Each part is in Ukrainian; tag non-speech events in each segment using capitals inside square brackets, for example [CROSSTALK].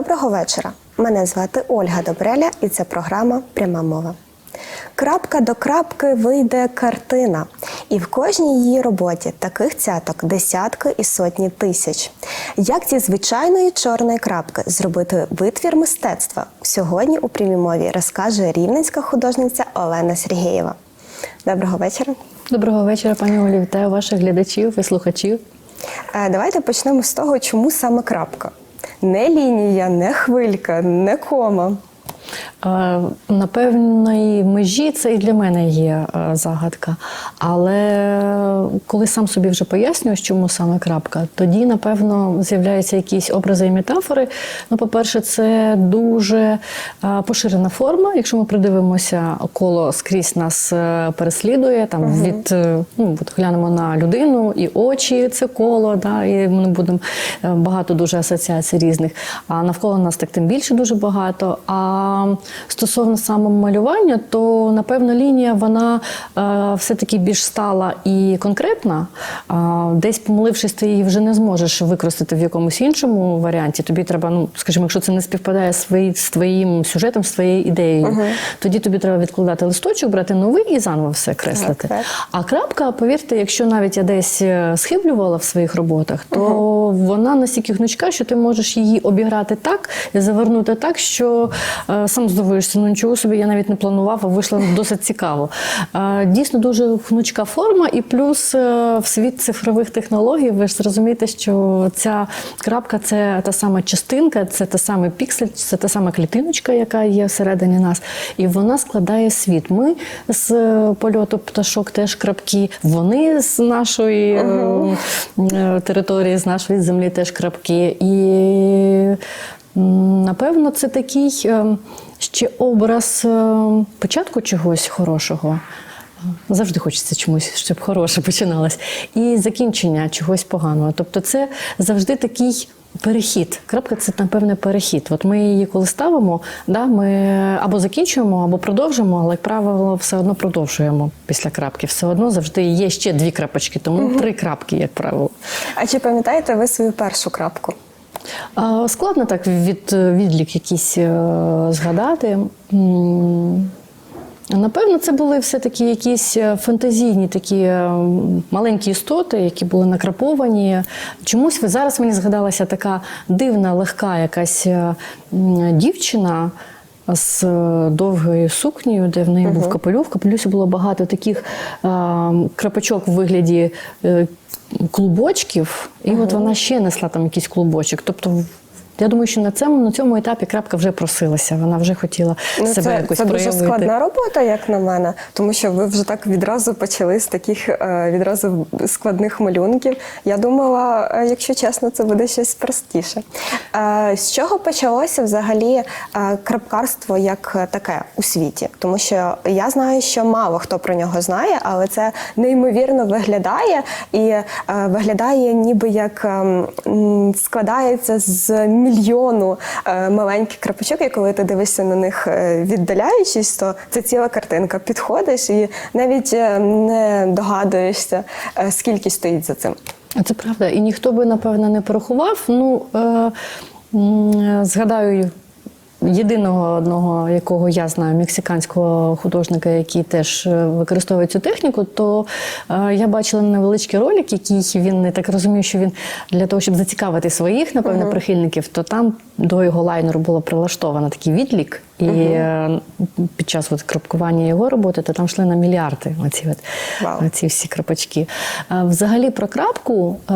Доброго вечора. Мене звати Ольга Добреля, і це програма Пряма мова. Крапка до крапки вийде картина, і в кожній її роботі таких цяток десятки і сотні тисяч. Як зі звичайної чорної крапки зробити витвір мистецтва сьогодні у прямій мові розкаже рівненська художниця Олена Сергієва. Доброго вечора. Доброго вечора, пані Олі. Вітаю ваших глядачів і слухачів. Е, Давайте почнемо з того, чому саме крапка. Не лінія, не хвилька, не кома. Е, На певної межі це і для мене є е, загадка. Але коли сам собі вже пояснюєш, чому саме крапка, тоді, напевно, з'являються якісь образи і метафори. Ну, по-перше, це дуже е, поширена форма. Якщо ми придивимося, коло скрізь нас переслідує. Там від е, ну, от глянемо на людину, і очі це коло, да, і ми будемо багато дуже асоціацій різних. А навколо нас так тим більше дуже багато. А стосовно самомалювання, то напевно лінія вона е, все-таки більш стала і конкретна. А, десь помилившись, ти її вже не зможеш використати в якомусь іншому варіанті. Тобі треба, ну скажімо, якщо це не співпадає з, з твоїм сюжетом, з твоєю ідеєю, тоді тобі треба відкладати листочок, брати новий і заново все креслити. так. А крапка, повірте, якщо навіть я десь е, схиблювала в своїх роботах, то вона настільки гнучка, що ти можеш її обіграти так і завернути так, що е, сам здивуєшся, ну нічого собі я навіть не планував, а вийшло досить цікаво. Дійсно дуже гнучка форма, і плюс е, в світ цифрових технологій, ви ж зрозумієте, що ця крапка це та сама частинка, це та сама піксель, це та сама клітиночка, яка є всередині нас, і вона складає світ. Ми з е, польоту пташок теж крапки, вони з нашої е, території, з нашої землі теж крапки. І напевно це такий е, ще образ е, початку чогось хорошого. Завжди хочеться чомусь, щоб хороше починалось. І закінчення чогось поганого. Тобто, це завжди такий. Перехід. Крапка це, напевне, перехід. От ми її коли ставимо, да, ми або закінчуємо, або продовжуємо, але, як правило, все одно продовжуємо після крапки. Все одно завжди є ще дві крапочки, тому три крапки, як правило. А чи пам'ятаєте ви свою першу крапку? Складно так від, відлік якийсь е, згадати. Напевно, це були все-таки якісь е, фантазійні такі е, маленькі істоти, які були накраповані. Чомусь ви зараз мені згадалася така дивна, легка якась дівчина. З е, довгою сукнею, де в неї був капелюх. В капелюсі було багато таких е, крапочок в вигляді е, клубочків, і от вона ще несла там якийсь клубочок. Тобто, я думаю, що на цьому, на цьому етапі крапка вже просилася. Вона вже хотіла себе Ну, це, якось це дуже складна робота, як на мене, тому що ви вже так відразу почали з таких е, відразу складних малюнків. Я думала, е, якщо чесно, це буде щось простіше. Е, З чого почалося взагалі крапкарство як таке у світі? Тому що я знаю, що мало хто про нього знає, але це неймовірно виглядає і виглядає, ніби як ем, складається з мільйону е, маленьких крапочок, і коли ти дивишся на них е, віддаляючись, то це ціла картинка. Підходиш і навіть е, не догадуєшся, скільки стоїть за цим. Це правда. І ніхто би, напевно, не порахував. Ну, е, згадаю єдиного одного, якого я знаю, мексиканського художника, який теж е, використовує цю техніку, то е, я бачила невеличкий ролик, який він не так розумів, що він для того, щоб зацікавити своїх, напевно, прихильників, то там до його лайнеру було прилаштовано такий відлік. І е, під час от крапкування його роботи, то там йшли на мільярди оці, от, Вау. ці всі крапочки. Взагалі про крапку, е,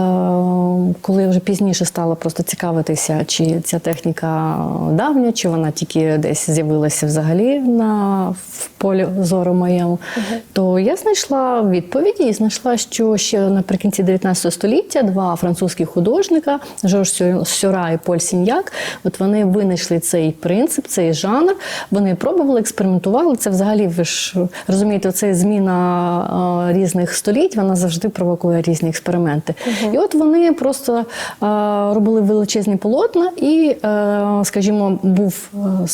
коли я вже пізніше стала просто цікавитися, чи ця техніка давня, чи вона тільки десь з'явилася взагалі на в полі зору моєму, то я знайшла відповіді і знайшла, що ще наприкінці 19 століття два французькі художника Жорж Сюра і Поль Сіньяк, от вони винайшли цей принцип, цей жанр. Вони пробували, експериментували. Це взагалі ви ж розумієте, це зміна різних століть, вона завжди провокує різні експерименти. І от вони просто робили величезні полотна, і, е, скажімо, був е,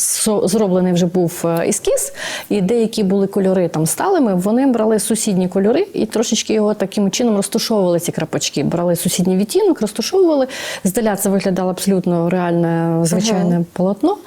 зроблений вже був е, ескіз, і деякі були кольори там сталими. Вони брали сусідні кольори і трошечки його таким чином розташовували ці крапочки. Брали сусідній відтінок, розташовували. Здаля це виглядало абсолютно реальне, звичайне полотно.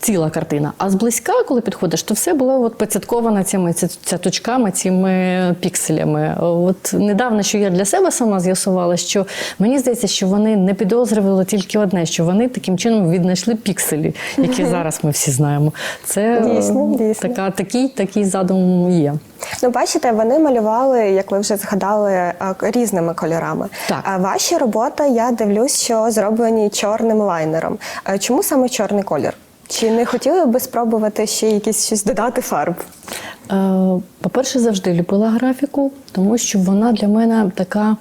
Ціла картина. А зблизька, коли підходиш, то все було от поцятковано цими цяточками, цими пікселями. От недавно, що я для себе сама з'ясувала, що мені здається, що вони не підозрювали тільки одне, що вони таким чином віднайшли пікселі, які зараз ми всі знаємо. Це е, Дійсно, дійсно. така такий, такий задум є. Ну, бачите, вони малювали, як ви вже згадали, е, різними кольорами. Так. А ваші роботи, я дивлюсь, що зроблені чорним лайнером. Е, Чому саме чорний колір? Чи не хотіли би спробувати ще якісь щось додати фарб? Е, По-перше, завжди любила графіку, тому що вона для мене така.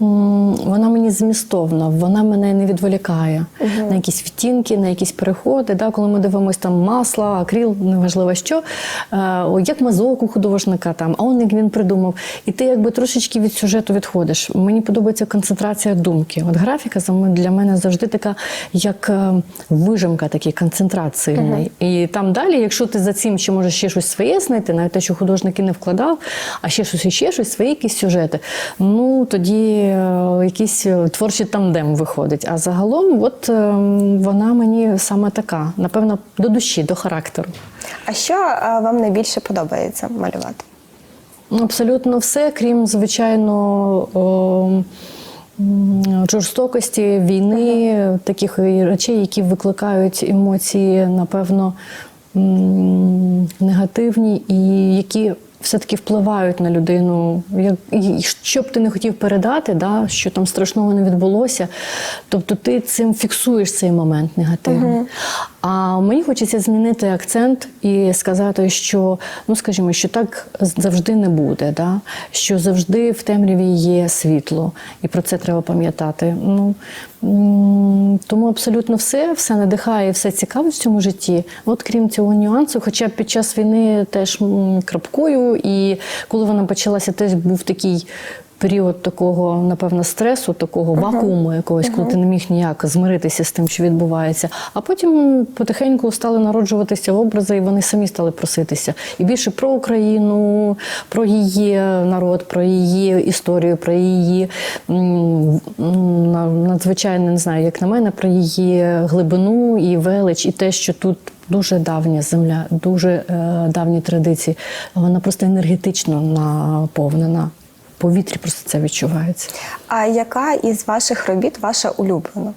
Вона мені змістовна, вона мене не відволікає на якісь відтінки, на якісь переходи. Да, коли ми дивимося там масло, акрил, неважливо що, е, о, як мазок у художника, там, а он як він придумав. І ти якби трошечки від сюжету відходиш. Мені подобається концентрація думки. От графіка для мене завжди така, як е, вижимка, такий концентрат сильний. І там далі, якщо ти за цим ще можеш ще щось своє знайти, навіть те, що художник і не вкладав, а ще щось, і ще щось, свої якісь сюжети, ну тоді якийсь е, творчий тандем виходить. А загалом, от е, вона мені саме така, напевно, до душі, до характеру. А що е, вам найбільше подобається малювати? Абсолютно все, крім звичайно. о, Жорстокості, війни, таких речей, які викликають емоції, напевно, негативні, і які все-таки впливають на людину. Як, і що б ти не хотів передати, да, що там страшного не відбулося, тобто ти цим фіксуєш цей момент негативний. А мені хочеться змінити акцент і сказати, що ну скажімо, що так завжди не буде, да? що завжди в темряві є світло, і про це треба пам'ятати. Ну тому абсолютно все, все надихає, все цікаво в цьому житті. От крім цього нюансу, хоча під час війни теж крапкою, і коли вона почалася, теж був такий. Період такого, напевно, стресу, такого вакууму якогось, коли ти не міг ніяк змиритися з тим, що відбувається. А потім потихеньку стали народжуватися образи, і вони самі стали проситися. І більше про Україну, про її народ, про її історію, про її надзвичайно не знаю, як на мене, про її глибину і велич, і те, що тут. Дуже давня земля, дуже е, давні традиції. Вона просто енергетично наповнена. Повітрі просто це відчувається. А яка із ваших робіт ваша улюблена?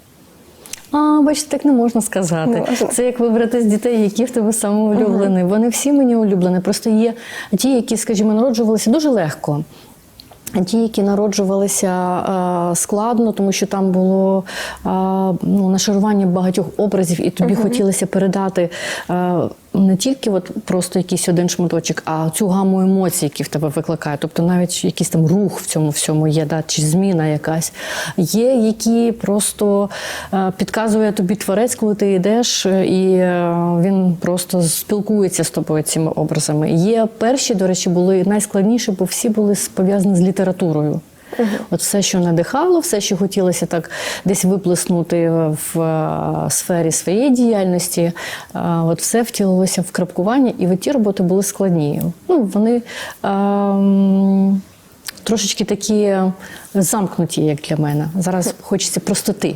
А, бачите, так не можна сказати. Можна. Це як вибрати з дітей, які в тебе саме улюблені. Вони всі мені улюблені. Просто є ті, які, скажімо, народжувалися дуже легко. Ті, які народжувалися складно, тому що там було ну, нашарування багатьох образів, і тобі хотілося передати не тільки от просто якийсь один шматочок, а цю гаму емоцій, які в тебе викликає. Тобто навіть якийсь там рух в цьому всьому є, да, чи зміна якась. Є, які просто е, підказує тобі творець, коли ти йдеш, е, і е, він просто спілкується з тобою цими образами. Є перші, до речі, були найскладніші, бо всі були пов'язані з літературою. От все, що надихало, все, що хотілося так десь виплеснути в е, сфері своєї діяльності, е, от все втілилося в крапкування, і от ті роботи були складні. Ну, вони ем, трошечки такі замкнуті, як для мене. Зараз хочеться простоти.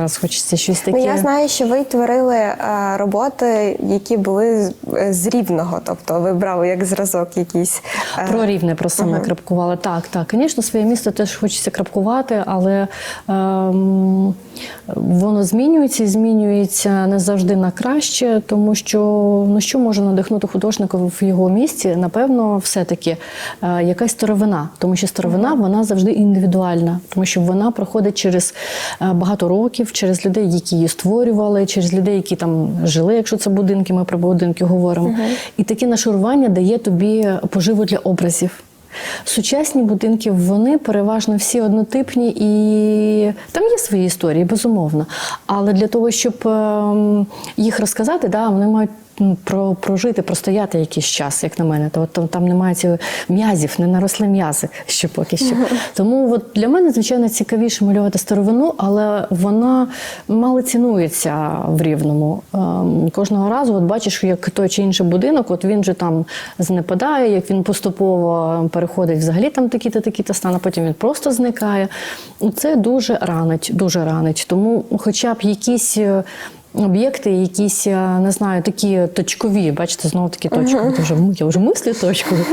Зараз хочеться щось таке. Ну, я знаю, що ви творили е, роботи, які були з, е, з рівного, тобто ви брали як зразок якийсь. е, Про рівне, про саме крапкувала. Так, так. Звісно, своє місто теж хочеться крапкувати, але ем, воно змінюється і змінюється не завжди на краще, тому що ну, що може надихнути художника в його місті? Напевно, все-таки е, якась старовина, тому що старовина вона завжди індивідуальна, тому що вона проходить через багато років, через людей, які її створювали, через людей, які там жили, якщо це будинки, ми про будинки говоримо. І таке нашарування дає тобі поживу для образів. Сучасні будинки вони переважно всі однотипні і там є свої історії, безумовно. Але для того, щоб ем, їх розказати, да, вони мають про, прожити, простояти якийсь час, як на мене. То, там, там немає цього м'язів, не наросли м'язи ще поки що. Тому от для мене, звичайно, цікавіше малювати старовину, але вона мало цінується в рівному. Ем, кожного разу от бачиш, як той чи інший будинок, от він же там знепадає, як він поступово переходить взагалі там такі-то, такі-то стан, а потім він просто зникає. Це дуже ранить, дуже ранить. Тому хоча б якісь. Об'єкти, якісь, е, не знаю, такі точкові, бачите, знову такі точкові. Це вже я вже мислю точково. [LAUGHS]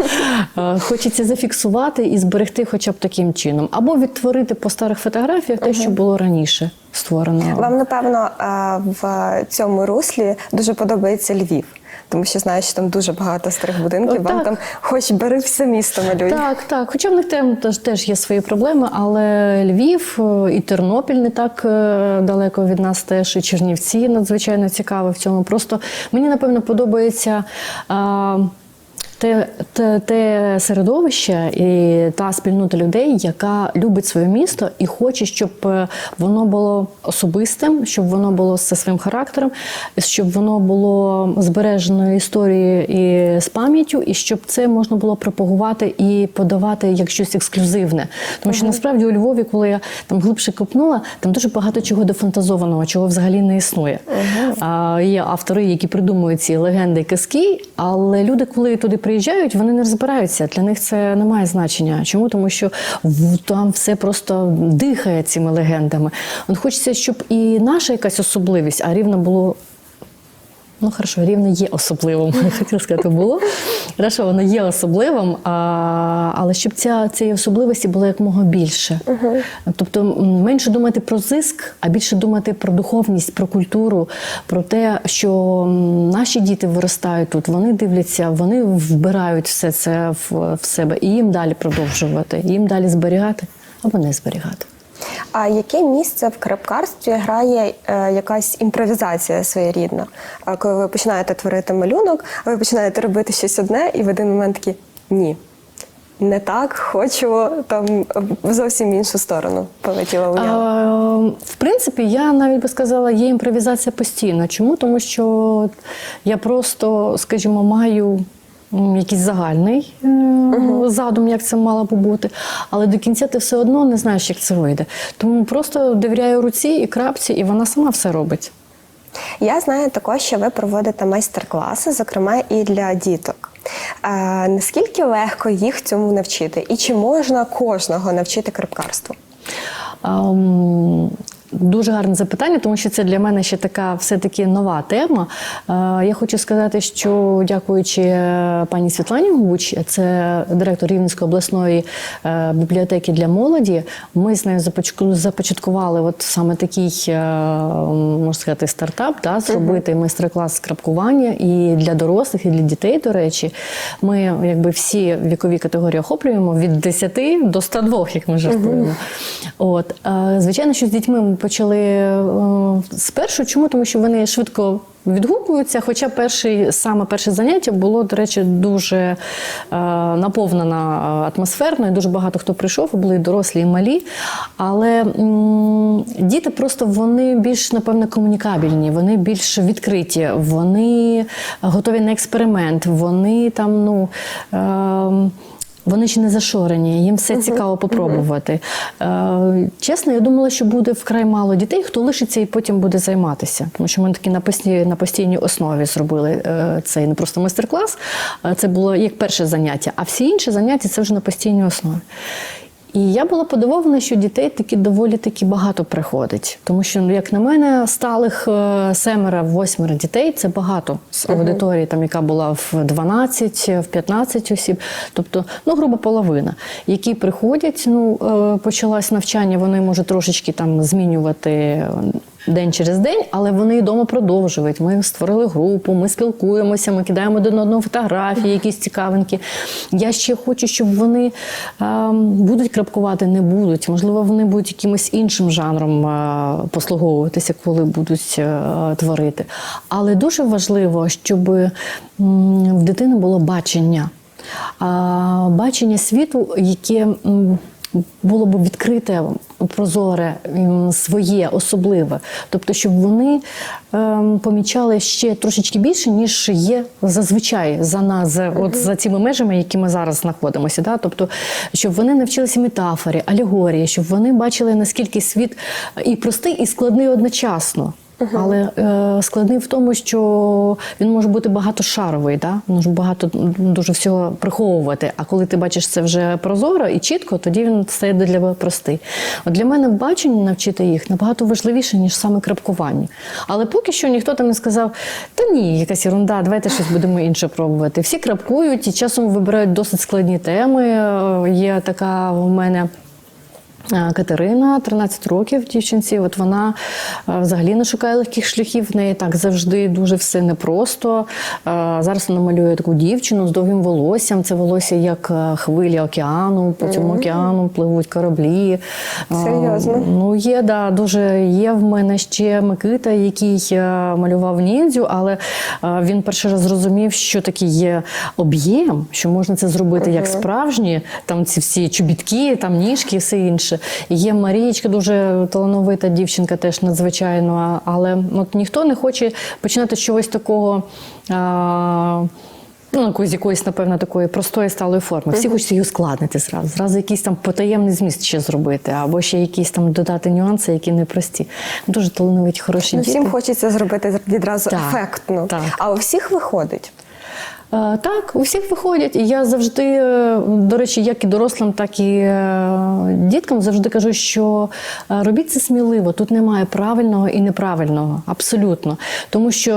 Е, Хочеться зафіксувати і зберегти хоча б таким чином, або відтворити по старих фотографіях те, що було раніше створено. Вам, напевно, е, в цьому руслі дуже подобається Львів, тому що знаю, що там дуже багато старих будинків. Вам Так. там хоч бери все місто малюй. Так, так. Хоча в них там теж, теж є свої проблеми, але Львів е, і Тернопіль не так е, далеко від нас теж, і Чернівці надзвичайно цікаво в цьому. Просто мені напевно подобається. А, те, те, те середовище і та спільнота людей, яка любить своє місто і хоче, щоб е, воно було особистим, щоб воно було зі своїм характером, щоб воно було збереженою історією і з пам'яттю, і щоб це можна було пропагувати і подавати як щось ексклюзивне. Тому що насправді у Львові, коли я там глибше копнула, там дуже багато чого дефантазованого, чого взагалі не існує. А, є автори, які придумують ці легенди, казки, але люди, коли туди приїжджають, вони не розбираються. Для них це не має значення. Чому? Тому що там все просто дихає цими легендами. Хочеться, щоб і наша якась особливість, а рівно було. Ну, хорошо, рівне є особливим. [LAUGHS] Я хотіла сказати, було. Хорошо, воно є особливим, а, але щоб ця, цієї особливості було якомога більше. Тобто менше думати про зиск, а більше думати про духовність, про культуру, про те, що наші діти виростають тут, вони дивляться, вони вбирають все це в, в себе і їм далі продовжувати, їм далі зберігати або не зберігати. А яке місце в крапкарстві грає е, якась імпровізація своєрідна? Коли ви починаєте творити малюнок, ви починаєте робити щось одне, і в один момент такі ні. Не так, хочу там в зовсім іншу сторону полетіла уява. В принципі, я навіть би сказала, є імпровізація постійно. Чому? Тому що я просто, скажімо, маю. Якийсь загальний е, задум, як це мало би бути, але до кінця ти все одно не знаєш, як це вийде. Тому просто довіряю руці і крапці, і вона сама все робить. Я знаю також, що ви проводите майстер-класи, зокрема і для діток. Е, наскільки легко їх цьому навчити? І чи можна кожного навчити крапкарству? Ам, Дуже гарне запитання, тому що це для мене ще така все-таки нова тема. Е, Я хочу сказати, що дякуючи е, пані Світлані Гуч, це директор Рівненської обласної е, бібліотеки для молоді. Ми з нею започаткували от саме такий, можна сказати, стартап, да, зробити майстер-клас з крапкування і для дорослих, і для дітей, до речі. Ми якби всі вікові категорії охоплюємо від 10 до 102, як ми жартуємо. От, звичайно, що з дітьми ми почали е, спершу. Чому? Тому що вони швидко відгукуються. Хоча перший, саме перше заняття було, до речі, дуже е, наповнено атмосферно, і дуже багато хто прийшов, були і дорослі, і малі. Але м, діти просто вони більш, напевно, комунікабельні, вони більш відкриті, вони готові на експеримент, вони там, ну. Е, вони ще не зашорені, їм все цікаво попробувати. Е, чесно, я думала, що буде вкрай мало дітей, хто лишиться і потім буде займатися. Тому що ми такі на постійній, на постійній основі зробили е, цей не просто майстер-клас, це було як перше заняття, а всі інші заняття це вже на постійній основі. І я була подивована, що дітей таки доволі таки багато приходить. Тому що, ну, як на мене, сталих е, семеро, восьмеро дітей це багато з аудиторії, там, яка була в 12, в 15 осіб, тобто, ну, грубо половина, які приходять, ну, е, почалось навчання, вони можуть трошечки там змінювати. День через день, але вони вдома продовжують. Ми створили групу, ми спілкуємося, ми кидаємо один одного фотографії, якісь цікавинки. Я ще хочу, щоб вони ем, будуть крапкувати, не будуть. Можливо, вони будуть якимось іншим жанром е, послуговуватися, коли будуть е, творити. Але дуже важливо, щоб м, в дитини було бачення. бачення світу, яке було б відкрите, прозоре, своє, особливе. Тобто, щоб вони ем, помічали ще трошечки більше, ніж є зазвичай за нас, за, от, за цими межами, які ми зараз знаходимося. Да? Тобто, щоб вони навчилися метафорі, алегорії, щоб вони бачили, наскільки світ і простий, і складний одночасно. Але е, складний в тому, що він може бути багатошаровий, да? може багато дуже всього приховувати. А коли ти бачиш це вже прозоро і чітко, тоді він стає для тебе простий. От для мене бачення навчити їх набагато важливіше, ніж саме крапкування. Але поки що ніхто там не сказав: та ні, якась ерунда, давайте щось будемо інше пробувати. Всі крапкують і часом вибирають досить складні теми. Е, Є така у мене. Е, Катерина, 13 років дівчинці. От вона е, взагалі не шукає легких шляхів. В неї так завжди дуже все непросто. Е, Зараз вона малює таку дівчину з довгим волоссям. Це волосся як хвилі океану. По цьому океану пливуть кораблі. Серйозно? Ну, є, да, дуже є в мене ще Микита, який малював ніндзю, але він перший раз зрозумів, що такий є об'єм, що можна це зробити як справжні, там ці всі чобітки, там ніжки і все інше. Є Марієчка, дуже талановита дівчинка, теж надзвичайно, але от ніхто не хоче починати з чогось такого. А, Ну, якоїсь, якоїсь, напевно, такої простої сталої форми. Всі хочуть її ускладнити зразу. Зразу якийсь там потаємний зміст ще зробити, або ще якісь там додати нюанси, які непрості. Дуже талановиті, хороші Ну, діти. всім хочеться зробити відразу Так, ефектно. так. А у всіх виходить. Е, Так, у всіх виходять. І я завжди, е, до речі, як і дорослим, так і е, діткам завжди кажу, що робіть це сміливо. Тут немає правильного і неправильного. Абсолютно. Тому що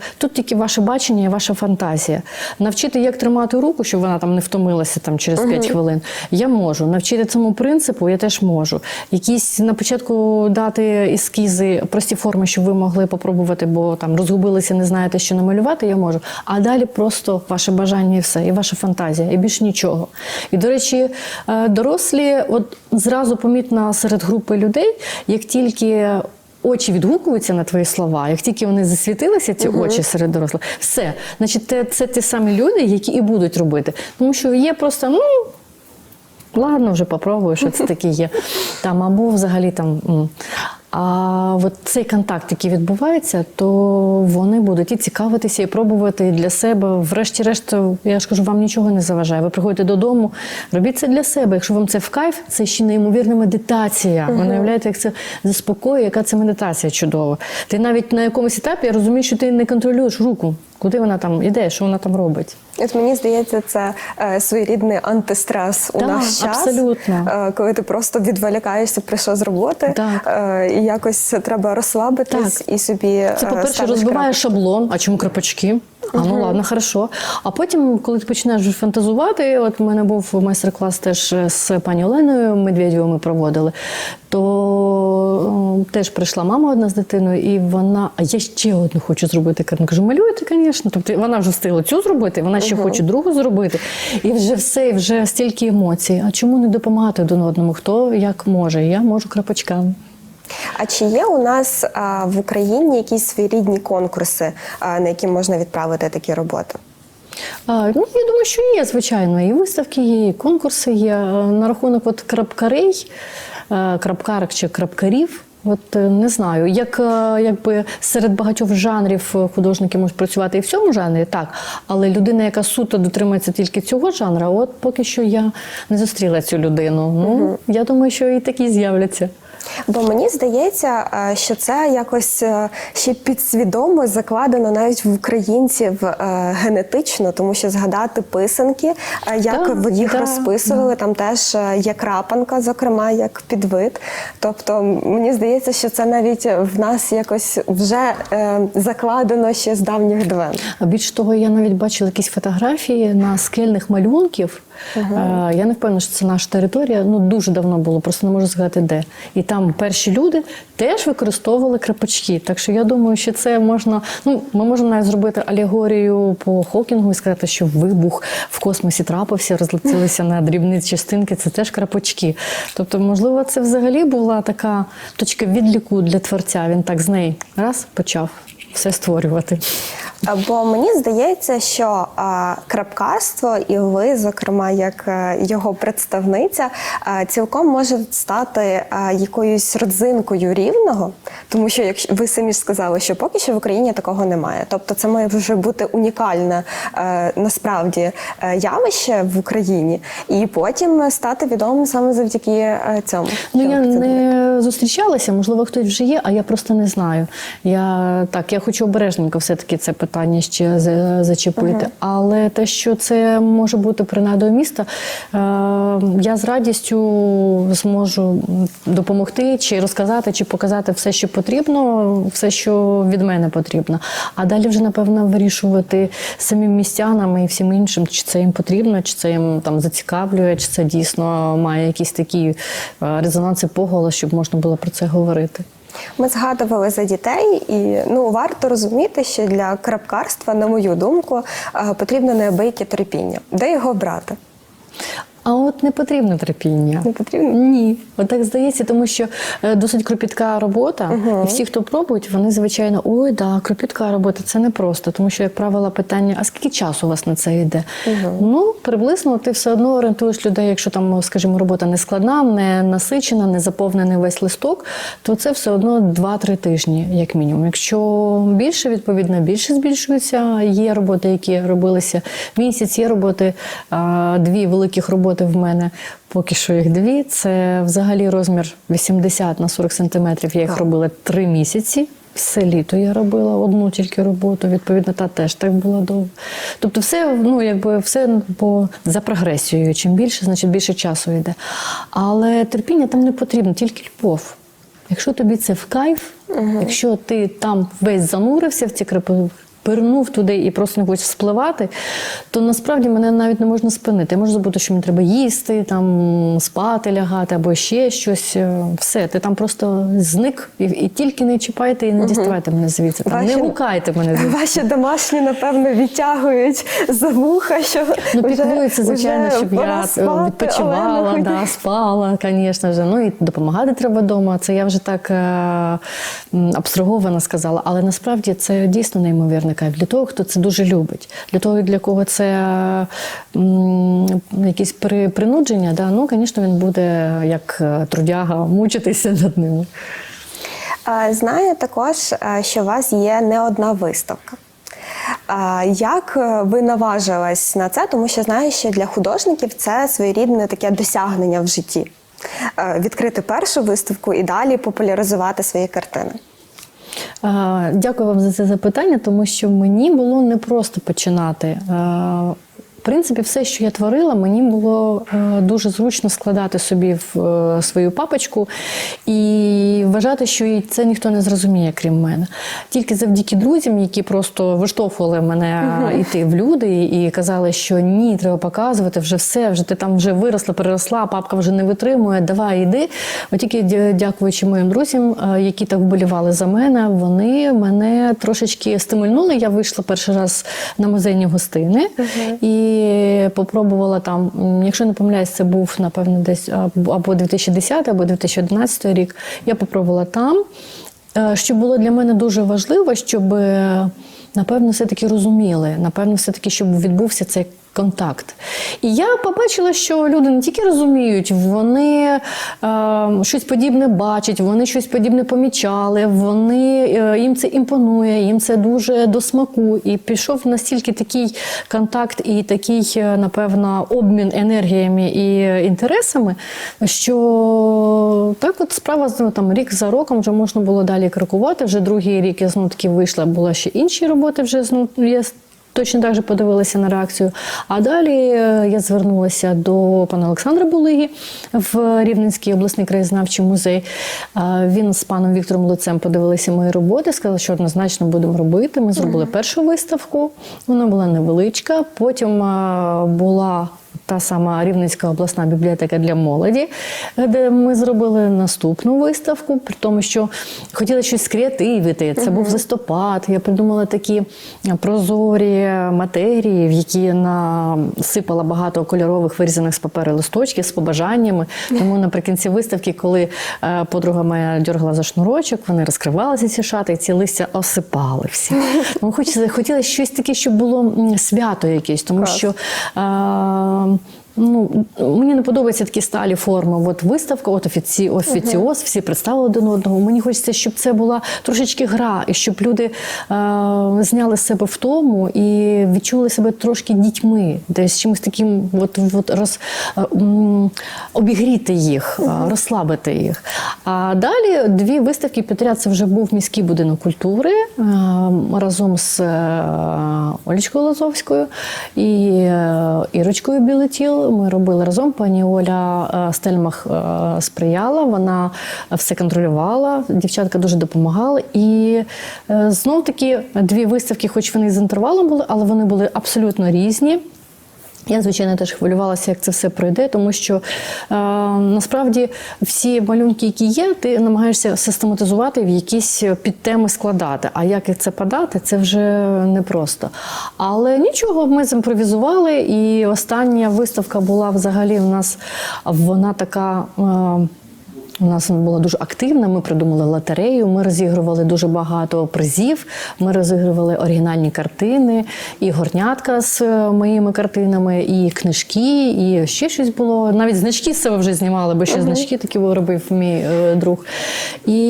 е, тут тільки ваше бачення і ваша фантазія. Навчити, як тримати руку, щоб вона там не втомилася там, через 5 хвилин, я можу. Навчити цьому принципу я теж можу. Якісь на початку дати ескізи, прості форми, щоб ви могли попробувати, бо там розгубилися, не знаєте, що намалювати, я можу. А далі просто ваше бажання і все, і ваша фантазія, і більш нічого. І, до речі, е, дорослі, от зразу помітно серед групи людей, як тільки. Очі відгукуються на твої слова, як тільки вони засвітилися, ці очі серед дорослих, все, значить, це, це ті самі люди, які і будуть робити. Тому що є просто, ну, Ладно, вже попробую, що це таке є. Там, або взагалі там. А от цей контакт, який відбувається, то вони будуть і цікавитися, і пробувати для себе. Врешті-решт, я ж кажу, вам нічого не заважає. Ви приходите додому, робіть це для себе. Якщо вам це в кайф, це ще неймовірна медитація. Ви уявляєте, як це заспокоює, яка це медитація чудова. Ти навіть на якомусь етапі я розумію, що ти не контролюєш руку. Куди вона там іде, що вона там робить? От мені здається, це е, своєрідний антистрес у Так, наш час, абсолютно. е, коли ти просто відволікаєшся, прийшов з роботи, Так. е, і якось треба розслабитись Так. і собі Це, е, по-перше, розбиває шаблон. А чому крапочки? А ну ладно, хорошо. А потім, коли ти починаєш вже фантазувати, от у мене був майстер-клас теж з пані Оленою Медведєвою ми проводили, то е, теж прийшла мама одна з дитиною, і вона, а я ще одну хочу зробити. Я кажу, малюєте, звісно. Тобто вона вже встигла цю зробити, вона ще хоче другу зробити. І вже все, і вже стільки емоцій. А чому не допомагати один одному? Хто як може? Я можу крапочками. А чи є у нас а, в Україні якісь своєрідні конкурси, а, на які можна відправити такі роботи? А, ну, я думаю, що є, звичайно. І виставки є, і конкурси є. На рахунок от крапкарей, крапкарок чи крапкарів. От е, не знаю, як е, якби серед багатьох жанрів е, художники можуть працювати і в цьому жанрі, так. Але людина, яка суто дотримується тільки цього жанру, от поки що я не зустріла цю людину. Ну я думаю, що і такі з'являться. Бо мені здається, е, що це якось е, ще підсвідомо закладено навіть в українців е, генетично, тому що згадати писанки, як Так, їх да, розписували, там теж є крапанка, зокрема, як підвид. Тобто мені здається, що це навіть в нас якось вже закладено ще з давніх давен. А більш того, я навіть бачила якісь фотографії на скельних малюнків. Е, Я не впевнена, що це наша територія. Ну дуже давно було, просто не можу згадати де. І там перші люди теж використовували крапочки. Так що я думаю, що це можна. Ну, ми можемо навіть зробити алегорію по Хокінгу і сказати, що вибух в космосі трапився, розлетілися на дрібні частинки. Це теж крапочки. Тобто, можливо, це взагалі була така точка відліку для творця. Він так з неї раз почав все створювати. Бо мені здається, що крапкарство, і ви, зокрема, як е, його представниця, а, цілком може стати а, якоюсь родзинкою рівного, тому що якщо ви самі ж сказали, що поки що в Україні такого немає. Тобто, це має вже бути унікальне е, насправді е, явище в Україні, і потім стати відомим саме завдяки е, цьому. Ну я не зустрічалася, можливо, хтось вже є, а я просто не знаю. Я так, я хочу обережненько все-таки це питання ще за- зачепити. Але те, що це може бути принадою міста, е, я з радістю зможу допомогти чи розказати, чи показати все, що потрібно, все, що від мене потрібно. А далі вже напевно вирішувати самим містянам і всім іншим, чи це їм потрібно, чи це їм там зацікавлює, чи це дійсно має якісь такі е, резонанси поголос, щоб можна було про це говорити. Ми згадували за дітей, і ну варто розуміти, що для крапкарства, на мою думку, е, потрібно неабияке терпіння. Де його брати? От не потрібно терпіння. Не потрібно? Ні, от так здається, тому що е, досить кропітка робота, і всі, хто пробують, вони звичайно, ой, да, кропітка робота це не просто, тому що, як правило, питання: а скільки часу у вас на це йде? Ну, приблизно ти все одно орієнтуєш людей, якщо там, скажімо, робота не складна, не насичена, не заповнений весь листок, то це все одно 2-3 тижні, як мінімум. Якщо більше, відповідно, більше збільшується. Є роботи, які робилися місяць, є роботи, дві великих роботи в мене. Поки що їх дві. Це взагалі розмір 80 на 40 сантиметрів. Я їх робила три місяці. Все літо я робила одну тільки роботу, відповідно, та теж так була довго. Тобто, все, ну якби все по за прогресією. Чим більше, значить більше часу йде. Але терпіння там не потрібно, тільки любов. Якщо тобі це в кайф, якщо ти там весь занурився в ці пирнув туди і просто не хочеш спливати, то насправді мене навіть не можна спинити. Я можу забути, що мені треба їсти, там спати, лягати або ще щось. Е, Все, ти там просто зник і, і тільки не чіпайте і не діставайте мене звідси. Там, Ваші- Не гукайте мене звідси. Ваші домашні, напевно, відтягують за вуха, що Ну, піклується, звичайно, щоб я е, спати, відпочивала, да, спала, звісно ж. Ну і допомагати треба вдома. Це я вже так е, абстраговано сказала. Але насправді це дійсно неймовірний кайф для того, хто це дуже любить. Для того, для кого це м, якісь при, принудження, да, ну, звісно, він буде як е, трудяга мучитися над ними. Знаю також, е, що у вас є не одна виставка. Як е, ви наважились на це? Тому що знаю, що для художників це своєрідне таке досягнення в житті. Відкрити першу виставку і далі популяризувати свої картини. Дякую вам за це запитання, тому що мені було не просто починати. Принципі, все, що я творила, мені було е, дуже зручно складати собі в е, свою папочку і вважати, що це ніхто не зрозуміє, крім мене. Тільки завдяки друзям, які просто виштовхували мене йти в люди і казали, що ні, треба показувати вже все, вже ти там вже виросла, переросла, папка вже не витримує, давай йди. От тільки дякуючи моїм друзям, е, які так вболівали за мене, вони мене трошечки стимульнули. Я вийшла перший раз на музейні гостини і попробувала там, якщо не помиляюсь, це був напевно десь або або 2010, або 2011 рік. Я попробувала там. Е, Що було для мене дуже важливо, щоб напевно все-таки розуміли, напевно, все-таки, щоб відбувся цей контакт. І я побачила, що люди не тільки розуміють, вони е, щось подібне бачать, вони щось подібне помічали, вони, е, їм це імпонує, їм це дуже до смаку. І пішов настільки такий контакт і такий, е, напевно, обмін енергіями і інтересами, що так от справа ну, там рік за роком вже можна було далі крокувати. Вже другий рік я знову таки вийшла, була ще інші роботи. Вже знову я точно так же подивилася на реакцію. А далі е, я звернулася до пана Олександра Булиги в Рівненський обласний краєзнавчий музей. Е, Він з паном Віктором Луцем подивилися мої роботи, сказали, що однозначно будемо робити. Ми зробили першу виставку. Вона була невеличка. Потім е, була та сама Рівненська обласна бібліотека для молоді, де ми зробили наступну виставку, при тому, що хотіли щось креативити. Це був листопад. Я придумала такі прозорі матерії, в які насипала багато кольорових вирізаних з паперу листочків з побажаннями. Тому наприкінці виставки, коли е, подруга моя дергала за шнурочок, вони розкривалися ці шати, і ці листя осипали всі. [LAUGHS] Тому хочеться хотіла щось таке, щоб було свято якесь, тому Клас. що. е, Ну, мені не подобаються такі сталі форми. От виставка, от офіці, офіціоз, всі представили один одного. Мені хочеться, щоб це була трошечки гра, і щоб люди е, зняли з себе втому і відчули себе трошки дітьми, десь чимось таким, от, от роз, е, м, обігріти їх, е, розслабити їх. А далі дві виставки підряд це вже був міський будинок культури е, разом з е, Олечкою Лазовською і е, Ірочкою Білетіл. Ми робили разом. Пані Оля е, Стельмах е, сприяла, вона все контролювала. Дівчатка дуже допомагали. І е, знов таки дві виставки, хоч вони з інтервалом були, але вони були абсолютно різні. Я, звичайно, теж хвилювалася, як це все пройде, тому що е, насправді всі малюнки, які є, ти намагаєшся систематизувати в якісь підтеми складати. А як це подати, це вже непросто. Але нічого, ми зімпровізували, і остання виставка була взагалі в нас вона така. Е, у нас була дуже активна. Ми придумали лотерею. Ми розігрували дуже багато призів. Ми розігрували оригінальні картини, і горнятка з е, моїми картинами, і книжки, і ще щось було. Навіть значки з себе вже знімали, бо ще значки такі робив мій е, друг. І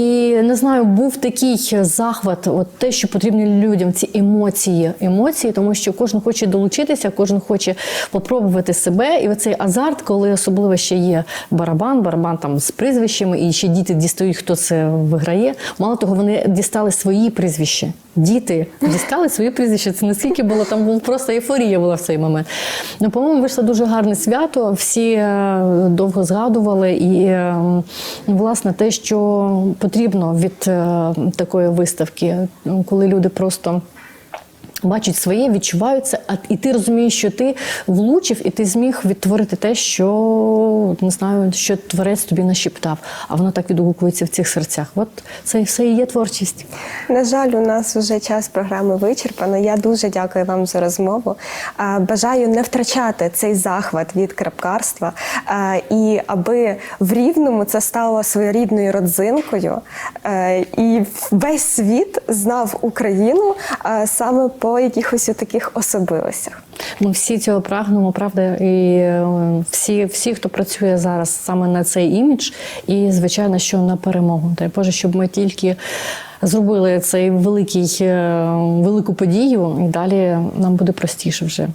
не знаю, був такий захват, от те, що потрібно людям, ці емоції, емоції, тому що кожен хоче долучитися, кожен хоче попробувати себе. І оцей азарт, коли особливо ще є барабан, барабан там з прізвищами, і ще діти дістають, хто це виграє. Мало того, вони дістали свої прізвища. Діти дістали свої прізвища. Це наскільки було там була просто ейфорія була в цей момент. Ну, по-моєму, вийшло дуже гарне свято. Всі е, довго згадували, і е, власне те, що потрібно від е, такої виставки, ну, коли люди просто. Бачать своє, відчувають це, а і ти розумієш, що ти влучив, і ти зміг відтворити те, що не знаю, що творець тобі нашіптав, а воно так відгукується в цих серцях. От це все і є творчість. На жаль, у нас вже час програми вичерпано. Я дуже дякую вам за розмову. Бажаю не втрачати цей захват від крапкарства, і аби в рівному це стало своєрідною родзинкою, е, і весь світ знав Україну саме по якихось таких особливостях. Ми всі цього прагнемо, правда, і е, всі, всі, хто працює зараз саме на цей імідж, і звичайно, що на перемогу. Дай Боже, щоб ми тільки зробили цей великий, е, велику подію, і далі нам буде простіше вже.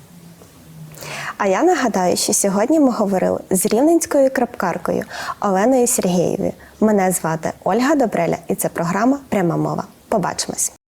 А я нагадаю, що сьогодні ми говорили з рівненською крапкаркою Оленою Сергієвою. Мене звати Ольга Добреля, і це програма Пряма мова. Побачимось.